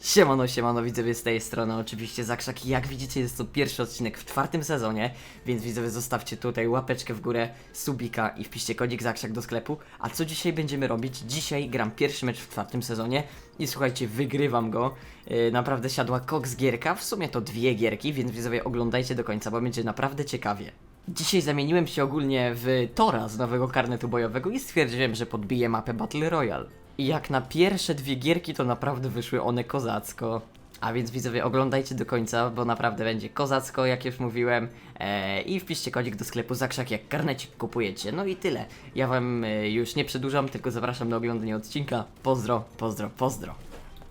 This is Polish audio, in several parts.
Siemano, siemano widzowie z tej strony, oczywiście Zakrzak jak widzicie jest to pierwszy odcinek w czwartym sezonie, więc widzowie zostawcie tutaj łapeczkę w górę, subika i wpiszcie kodzik Zakrzak do sklepu. A co dzisiaj będziemy robić? Dzisiaj gram pierwszy mecz w czwartym sezonie i słuchajcie, wygrywam go. Yy, naprawdę siadła koks gierka, w sumie to dwie gierki, więc widzowie oglądajcie do końca, bo będzie naprawdę ciekawie. Dzisiaj zamieniłem się ogólnie w Tora z nowego karnetu bojowego i stwierdziłem, że podbiję mapę Battle Royale. I jak na pierwsze dwie gierki, to naprawdę wyszły one kozacko. A więc widzowie, oglądajcie do końca, bo naprawdę będzie kozacko, jak już mówiłem. Eee, I wpiszcie kodzik do sklepu Zakrzak, jak karnecik kupujecie. No i tyle. Ja wam e, już nie przedłużam, tylko zapraszam na oglądanie odcinka. Pozdro, pozdro, pozdro.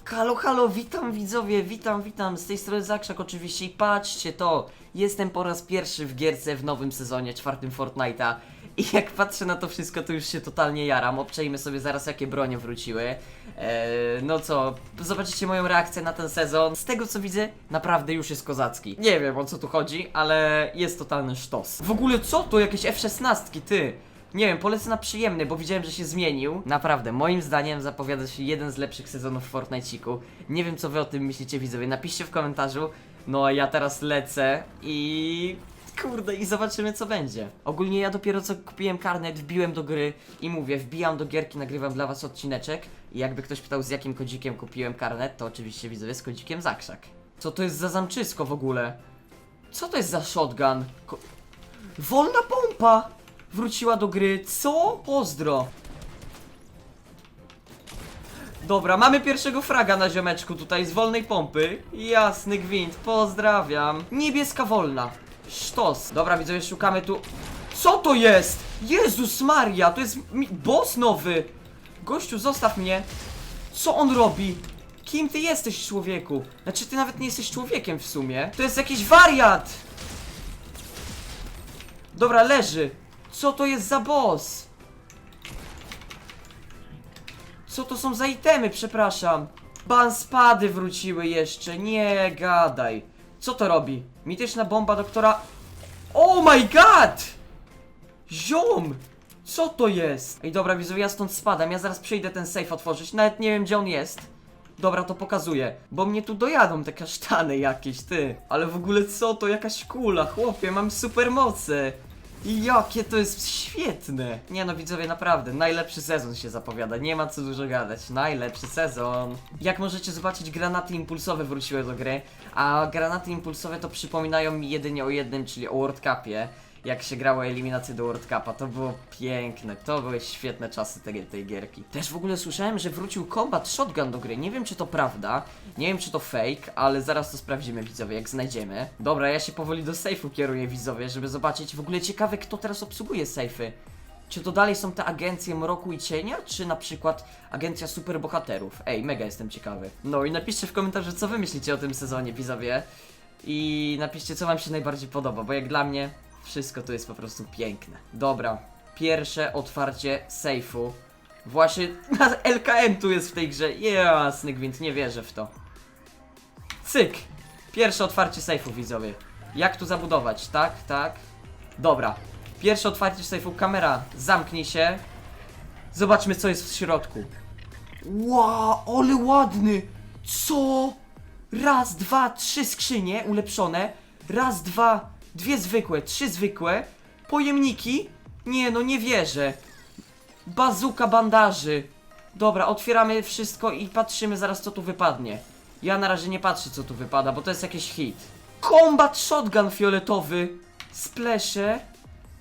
Halo, halo, witam widzowie, witam, witam, z tej strony Zakrzak oczywiście i patrzcie to, jestem po raz pierwszy w gierce w nowym sezonie, czwartym Fortnite'a i jak patrzę na to wszystko, to już się totalnie jaram, obczajmy sobie zaraz jakie bronie wróciły, eee, no co, zobaczycie moją reakcję na ten sezon, z tego co widzę, naprawdę już jest kozacki, nie wiem o co tu chodzi, ale jest totalny sztos. W ogóle co to, jakieś F-16, ty? Nie wiem, polecę na przyjemny, bo widziałem, że się zmienił. Naprawdę, moim zdaniem zapowiada się jeden z lepszych sezonów w Fortnite'iku. Nie wiem, co wy o tym myślicie, widzowie. Napiszcie w komentarzu. No a ja teraz lecę i... Kurde, i zobaczymy co będzie. Ogólnie ja dopiero co kupiłem karnet, wbiłem do gry i mówię, wbijam do gierki, nagrywam dla was odcineczek. I jakby ktoś pytał z jakim kodzikiem kupiłem karnet, to oczywiście widzowie z kodzikiem Zakrzak. Co to jest za zamczysko w ogóle? Co to jest za shotgun? Ko Wolna pompa! Wróciła do gry. Co? Pozdro. Dobra, mamy pierwszego fraga na ziomeczku tutaj z wolnej pompy. Jasny gwint, pozdrawiam. Niebieska wolna. Sztos. Dobra, widzowie, szukamy tu. Co to jest? Jezus Maria, to jest mi boss nowy. Gościu, zostaw mnie. Co on robi? Kim ty jesteś, człowieku? Znaczy, ty nawet nie jesteś człowiekiem w sumie. To jest jakiś wariat. Dobra, leży. Co to jest za boss? Co to są za itemy, przepraszam? Banspady wróciły jeszcze, nie gadaj. Co to robi? Mityczna bomba doktora... Oh my god! Ziom! Co to jest? Ej, dobra, widzowie, ja stąd spadam, ja zaraz przyjdę ten safe otworzyć, nawet nie wiem gdzie on jest. Dobra, to pokazuję, bo mnie tu dojadą te kasztany jakieś, ty. Ale w ogóle co to? Jakaś kula, chłopie, mam supermoce. I jakie to jest świetne! Nie no widzowie, naprawdę, najlepszy sezon się zapowiada, nie ma co dużo gadać, najlepszy sezon! Jak możecie zobaczyć, granaty impulsowe wróciły do gry, a granaty impulsowe to przypominają mi jedynie o jednym, czyli o World Cupie. Jak się grało eliminację do World Cupa, to było piękne, to były świetne czasy tej, tej gierki. Też w ogóle słyszałem, że wrócił Combat Shotgun do gry, nie wiem czy to prawda, nie wiem czy to fake, ale zaraz to sprawdzimy widzowie, jak znajdziemy. Dobra, ja się powoli do sejfu kieruję widzowie, żeby zobaczyć w ogóle ciekawe kto teraz obsługuje sejfy. Czy to dalej są te agencje Mroku i Cienia, czy na przykład agencja superbohaterów? Ej, mega jestem ciekawy. No i napiszcie w komentarzu, co wy myślicie o tym sezonie, widzowie. I napiszcie, co wam się najbardziej podoba, bo jak dla mnie, wszystko tu jest po prostu piękne. Dobra, pierwsze otwarcie sejfu. Właśnie LKM tu jest w tej grze. Jasny gwint, nie wierzę w to. Cyk! Pierwsze otwarcie sejfu, widzowie. Jak tu zabudować? Tak, tak. Dobra. Pierwsze otwarcie sejfu, kamera, zamknij się. Zobaczmy, co jest w środku. Wow, ale ładny! Co? Raz, dwa, trzy skrzynie ulepszone. Raz, dwa, dwie zwykłe, trzy zwykłe. Pojemniki? Nie, no nie wierzę. Bazuka bandaży. Dobra, otwieramy wszystko i patrzymy zaraz co tu wypadnie. Ja na razie nie patrzę co tu wypada, bo to jest jakiś hit. Combat shotgun fioletowy. Splesze.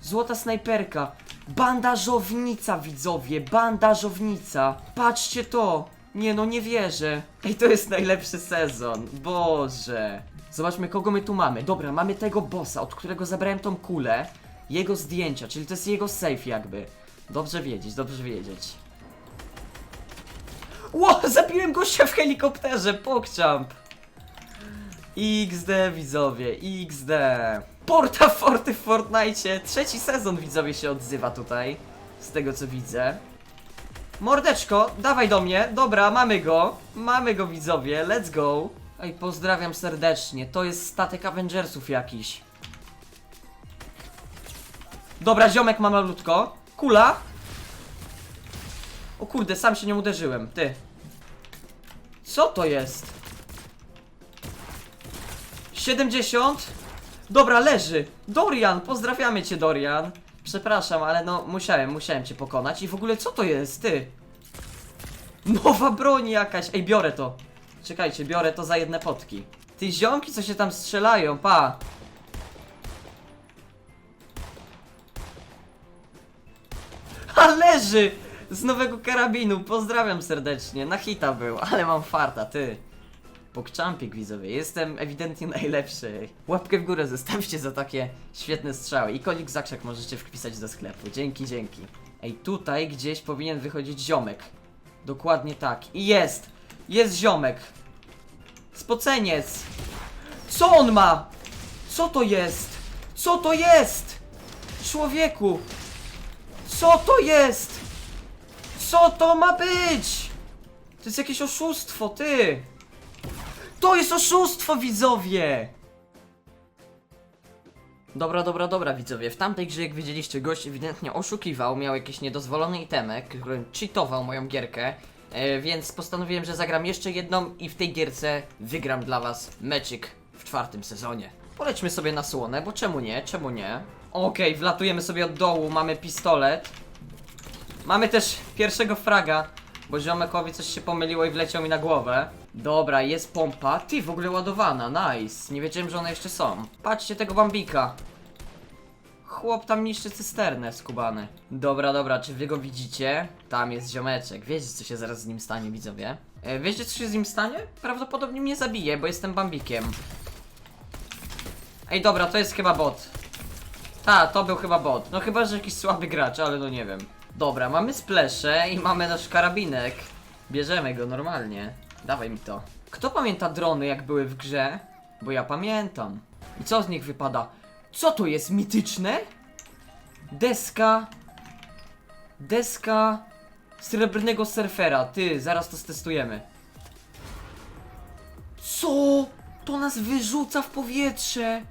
Złota snajperka. Bandażownica, widzowie, bandażownica. Patrzcie to. Nie no, nie wierzę. Ej, to jest najlepszy sezon. Boże. Zobaczmy, kogo my tu mamy. Dobra, mamy tego bossa, od którego zabrałem tą kulę. Jego zdjęcia, czyli to jest jego safe jakby. Dobrze wiedzieć, dobrze wiedzieć. Ło, zabiłem gościa w helikopterze, pokczamp. XD widzowie, XD. Porta Forty w Fortnite. Trzeci sezon widzowie się odzywa tutaj. Z tego co widzę. Mordeczko, dawaj do mnie. Dobra, mamy go. Mamy go widzowie, let's go. Ej, pozdrawiam serdecznie. To jest statek Avengersów jakiś. Dobra, ziomek ma malutko. Kula. O kurde, sam się nie uderzyłem. Ty. Co to jest? 70. Dobra, leży. Dorian, pozdrawiamy cię, Dorian. Przepraszam, ale no musiałem, musiałem cię pokonać. I w ogóle co to jest, ty? Nowa broń jakaś. Ej, biorę to. Czekajcie, biorę to za jedne potki. Ty ziomki, co się tam strzelają, pa. A leży! Z nowego karabinu, pozdrawiam serdecznie. Na hita był, ale mam farta, ty. Pokczampik widzowie, jestem ewidentnie najlepszy. Łapkę w górę zostawcie za takie świetne strzały. I konik zakrzak możecie wpisać do sklepu. Dzięki, dzięki. Ej, tutaj gdzieś powinien wychodzić ziomek. Dokładnie tak. I jest! Jest ziomek! Spoceniec! Co on ma? Co to jest? Co to jest? Człowieku! Co to jest? Co to ma być? To jest jakieś oszustwo, ty! To jest oszustwo, widzowie! Dobra, dobra, dobra, widzowie. W tamtej grze, jak widzieliście, gość ewidentnie oszukiwał, miał jakieś niedozwolone itemy, którym cheatował moją gierkę. E, więc postanowiłem, że zagram jeszcze jedną i w tej gierce wygram dla was meczyk w czwartym sezonie. Polećmy sobie na słonę, bo czemu nie? Czemu nie? Okej, wlatujemy sobie od dołu, mamy pistolet. Mamy też pierwszego fraga, bo ziomekowi coś się pomyliło i wleciał mi na głowę. Dobra, jest pompa. Ty, w ogóle ładowana, nice. Nie wiedziałem, że one jeszcze są. Patrzcie tego bambika. Chłop tam niszczy cysternę skubany. Dobra, dobra, czy wy go widzicie? Tam jest ziomeczek. Wiecie, co się zaraz z nim stanie, widzowie? E, wiecie, co się z nim stanie? Prawdopodobnie mnie zabije, bo jestem bambikiem. Ej, dobra, to jest chyba bot. Ta, to był chyba bot. No chyba, że jakiś słaby gracz, ale no nie wiem. Dobra, mamy splesze i mamy nasz karabinek. Bierzemy go normalnie. Dawaj mi to. Kto pamięta drony, jak były w grze? Bo ja pamiętam. I co z nich wypada? Co to jest? Mityczne? Deska. Deska srebrnego surfera. Ty, zaraz to stestujemy. Co? To nas wyrzuca w powietrze.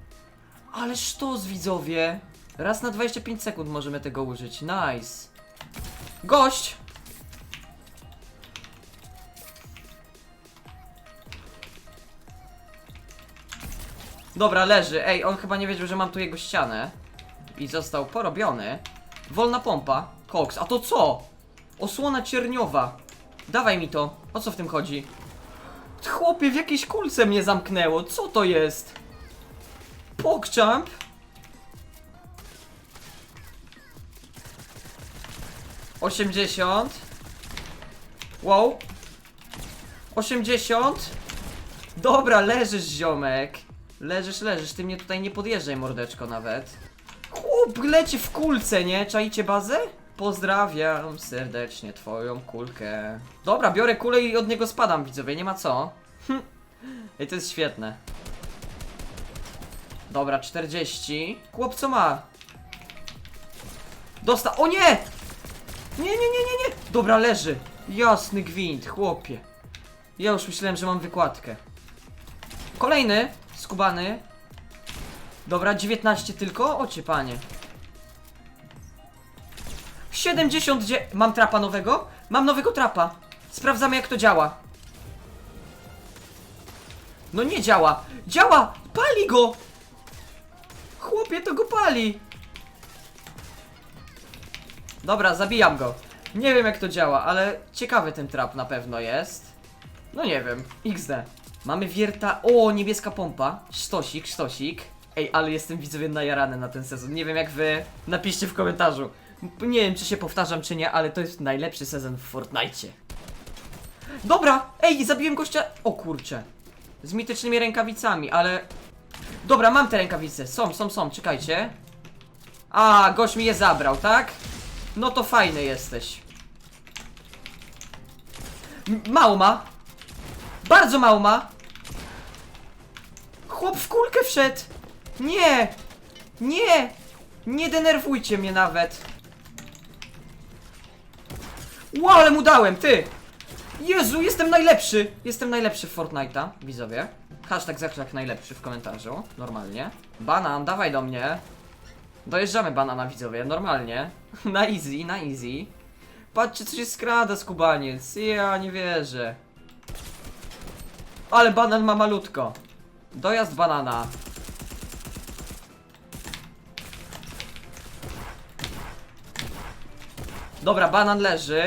Ale sztos, widzowie. Raz na 25 sekund możemy tego użyć. Nice. Gość! Dobra, leży. Ej, on chyba nie wiedział, że mam tu jego ścianę. I został porobiony. Wolna pompa. Koks. A to co? Osłona cierniowa. Dawaj mi to. O co w tym chodzi? Chłopie, w jakiejś kulce mnie zamknęło. Co to jest? Pogchamp? Osiemdziesiąt. Wow. Osiemdziesiąt. Dobra, leżysz, ziomek. Leżysz, leżysz. Ty mnie tutaj nie podjeżdżaj, mordeczko, nawet. Chłop leci w kulce, nie? Czaicie bazę? Pozdrawiam serdecznie twoją kulkę. Dobra, biorę kulę i od niego spadam, widzowie, nie ma co. Hm. Ej, to jest świetne. Dobra, 40. Chłop co ma? Dosta. O nie! Nie, nie, nie, nie, nie! Dobra, leży. Jasny gwint, chłopie. Ja już myślałem, że mam wykładkę. Kolejny, skubany. Dobra, 19 tylko? Ocie panie. 70 dzie... Mam trapa nowego? Mam nowego trapa. Sprawdzamy jak to działa. No nie działa. Działa! Pali go! Chłopie, to go pali! Dobra, zabijam go. Nie wiem jak to działa, ale ciekawy ten trap na pewno jest. No nie wiem, XD. Mamy wierta... O, niebieska pompa. Sztosik, sztosik. Ej, ale jestem widzowie najarany na ten sezon. Nie wiem jak wy. Napiszcie w komentarzu. Nie wiem czy się powtarzam czy nie, ale to jest najlepszy sezon w Fortnite. Dobra! Ej, zabiłem gościa... O kurcze. Z mitycznymi rękawicami, ale... Dobra, mam te rękawice. Są, są, są, czekajcie. A, gość mi je zabrał, tak? No to fajny jesteś. M mało ma. Bardzo mało ma. Chłop w kulkę wszedł. Nie. Nie. Nie denerwujcie mnie nawet. Wow, ale mu dałem, ty. Jezu, jestem najlepszy. Jestem najlepszy w Fortnite'a, widzowie. Hashtag zawsze jak najlepszy w komentarzu, normalnie. Banan, dawaj do mnie. Dojeżdżamy banana, widzowie, normalnie. Na easy, na easy. Patrzcie, co się skrada, skubaniec. Ja nie wierzę. Ale banan ma malutko. Dojazd banana. Dobra, banan leży.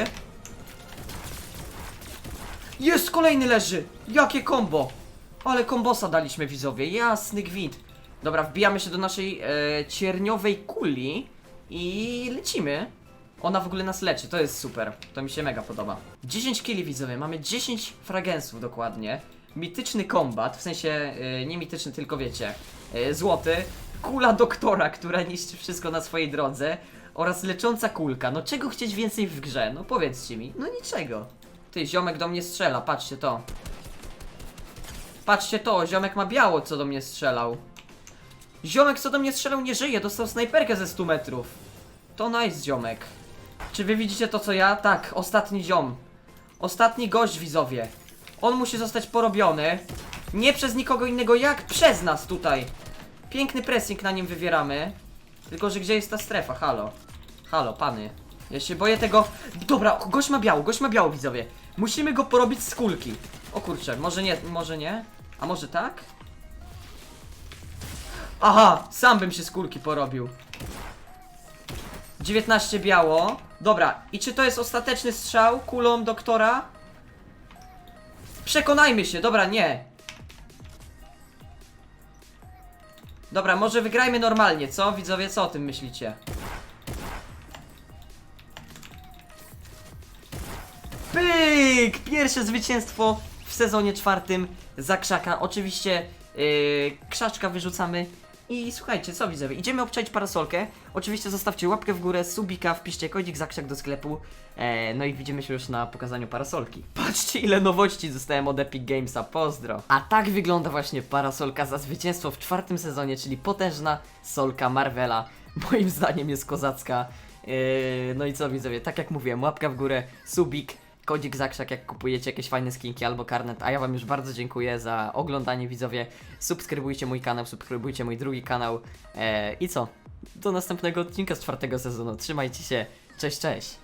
Jest kolejny leży! Jakie kombo! Ale kombosa daliśmy widzowie, jasny gwint. Dobra, wbijamy się do naszej e, cierniowej kuli i lecimy. Ona w ogóle nas leczy, to jest super. To mi się mega podoba. 10 killi widzowie, mamy 10 fragensów dokładnie. Mityczny kombat, w sensie e, nie mityczny, tylko wiecie, e, złoty. Kula doktora, która niszczy wszystko na swojej drodze. Oraz lecząca kulka. No czego chcieć więcej w grze? No powiedzcie mi. No niczego. Ty, ziomek do mnie strzela, patrzcie to. Patrzcie to, ziomek ma biało, co do mnie strzelał. Ziomek, co do mnie strzelał, nie żyje, dostał snajperkę ze 100 metrów. To nice, ziomek. Czy wy widzicie to, co ja? Tak, ostatni ziom. Ostatni gość, widzowie. On musi zostać porobiony. Nie przez nikogo innego, jak przez nas tutaj. Piękny pressing na nim wywieramy. Tylko, że gdzie jest ta strefa? Halo. Halo, pany. Ja się boję tego. Dobra, gość ma biało, gość ma biało, widzowie. Musimy go porobić z kulki. O kurczę, może nie, może nie? A może tak? Aha, sam bym się z kulki porobił. 19 biało. Dobra, i czy to jest ostateczny strzał kulą doktora? Przekonajmy się, dobra, nie. Dobra, może wygrajmy normalnie, co? Widzowie, co o tym myślicie? Pyk! Pierwsze zwycięstwo w sezonie czwartym za krzaka. Oczywiście yy, krzaczka wyrzucamy. I słuchajcie, co widzowie, idziemy obczaić parasolkę. Oczywiście zostawcie łapkę w górę, subika, wpiszcie kodzik za krzak do sklepu. E, no i widzimy się już na pokazaniu parasolki. Patrzcie ile nowości dostałem od Epic Gamesa, pozdro. A tak wygląda właśnie parasolka za zwycięstwo w czwartym sezonie, czyli potężna solka Marvela. Moim zdaniem jest kozacka. Yy, no i co widzowie, tak jak mówiłem, łapka w górę, subik, kodzik zakrzak jak kupujecie jakieś fajne skinki albo karnet, a ja wam już bardzo dziękuję za oglądanie widzowie, subskrybujcie mój kanał, subskrybujcie mój drugi kanał e, i co? Do następnego odcinka z czwartego sezonu, trzymajcie się, cześć cześć!